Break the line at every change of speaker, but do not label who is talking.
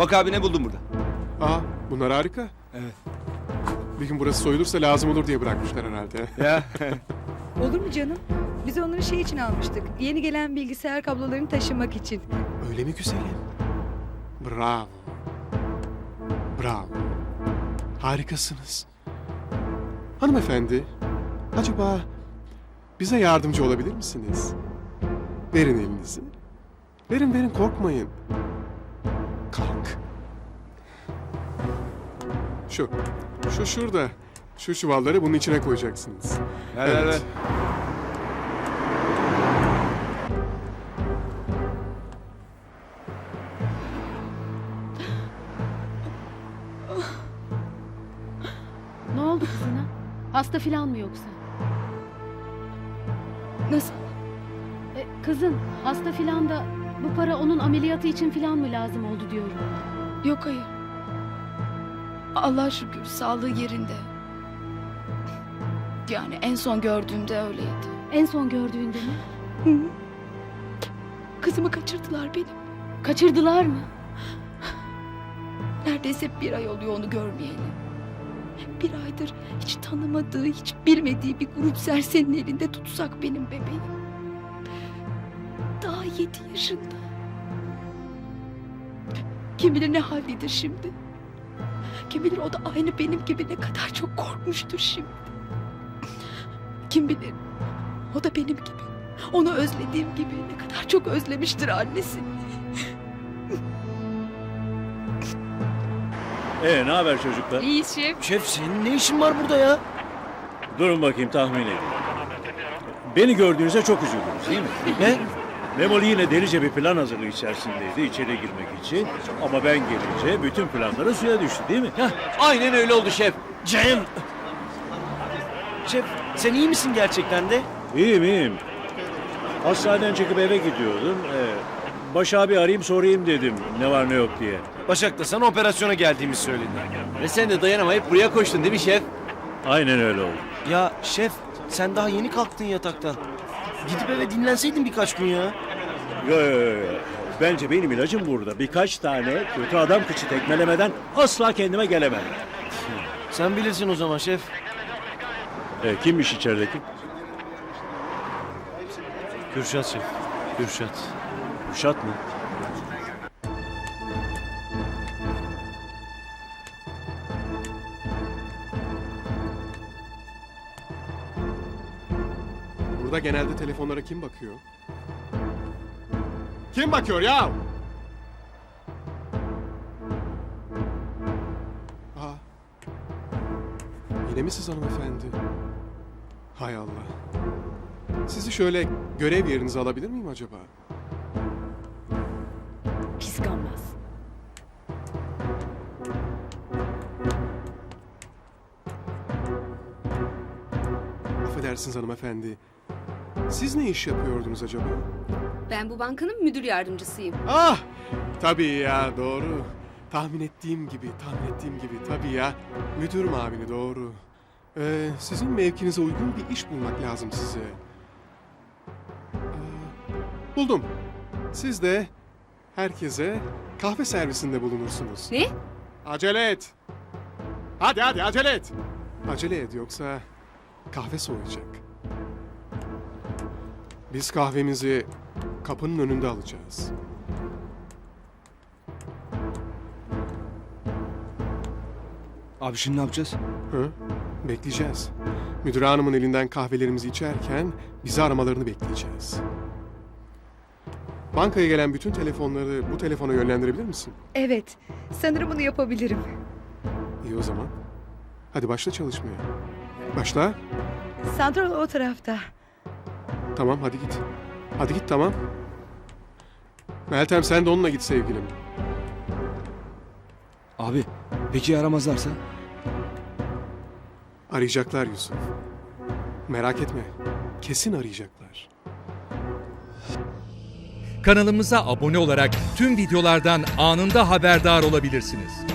Bak abi ne buldum burada.
Aa bunlar harika.
Evet.
Bir gün burası soyulursa lazım olur diye bırakmışlar herhalde.
Ya.
Olur mu canım? Biz onları şey için almıştık. Yeni gelen bilgisayar kablolarını taşımak için.
Öyle mi güzelim? Bravo. Bravo. Harikasınız. Hanımefendi, acaba bize yardımcı olabilir misiniz? Verin elinizi. Verin verin korkmayın. Şu, şu şurada. Şu çuvalları bunun içine koyacaksınız.
Ver ver ver.
Ne oldu kızına? Hasta filan mı yoksa?
Nasıl?
E, kızın hasta filan da bu para onun ameliyatı için filan mı lazım oldu diyorum.
Yok hayır. Allah şükür sağlığı yerinde. Yani en son gördüğümde öyleydi.
En son gördüğünde mi?
Hı. Kızımı kaçırdılar benim.
Kaçırdılar mı?
Neredeyse bir ay oluyor onu görmeyeli. Bir aydır hiç tanımadığı, hiç bilmediği bir grup serserinin elinde tutsak benim bebeğim. Daha yedi yaşında. Kim bilir ne haldedir şimdi. Kim bilir o da aynı benim gibi ne kadar çok korkmuştur şimdi. Kim bilir o da benim gibi. Onu özlediğim gibi ne kadar çok özlemiştir annesini.
Ee ne haber çocuklar?
İyi şef.
Şef senin ne işin var burada ya?
Durun bakayım tahmin edin. Beni gördüğünüzde çok üzüldünüz değil mi?
Ne?
Memoli yine delice bir plan hazırlığı içerisindeydi içeri girmek için. Ama ben gelince bütün planları suya düştü değil mi?
Heh,
Aynen öyle oldu şef.
Cem! Şef sen iyi misin gerçekten de?
İyiyim iyiyim. Hastaneden çıkıp eve gidiyordum. Ee, Baş abi arayayım sorayım dedim ne var ne yok diye.
Başak da sana operasyona geldiğimizi söyledi.
Ve sen de dayanamayıp buraya koştun değil mi şef?
Aynen öyle oldu.
Ya şef sen daha yeni kalktın yataktan. Gidip eve dinlenseydin birkaç gün ya.
Yo, yo, yo. Bence benim ilacım burada. Birkaç tane kötü adam kıçı tekmelemeden asla kendime gelemem.
Sen bilirsin o zaman şef.
Ee, kimmiş içerideki?
Kürşat şef. Kürşat.
Uşat mı?
Burada genelde telefonlara kim bakıyor? Kim bakıyor ya? Aa. Yine mi siz hanımefendi? Hay Allah. Sizi şöyle görev yerinize alabilir miyim acaba?
Piskanmaz.
Affedersiniz hanımefendi. Siz ne iş yapıyordunuz acaba?
Ben bu bankanın müdür yardımcısıyım.
Ah! Tabii ya doğru. Tahmin ettiğim gibi, tahmin ettiğim gibi tabii ya. Müdür mavini doğru. Ee, sizin mevkinize uygun bir iş bulmak lazım size. Aa, buldum. Siz de herkese kahve servisinde bulunursunuz.
Ne?
Acele et. Hadi hadi acele et. Acele et yoksa kahve soğuyacak. Biz kahvemizi kapının önünde alacağız.
Abi şimdi ne yapacağız?
Hı? Bekleyeceğiz. Müdür hanımın elinden kahvelerimizi içerken bizi aramalarını bekleyeceğiz. Bankaya gelen bütün telefonları bu telefona yönlendirebilir misin?
Evet. Sanırım bunu yapabilirim.
İyi o zaman. Hadi başla çalışmaya. Başla.
Sandral o tarafta.
Tamam hadi git. Hadi git tamam. Meltem sen de onunla git sevgilim.
Abi peki aramazlarsa?
Arayacaklar Yusuf. Merak etme. Kesin arayacaklar.
Kanalımıza abone olarak tüm videolardan anında haberdar olabilirsiniz.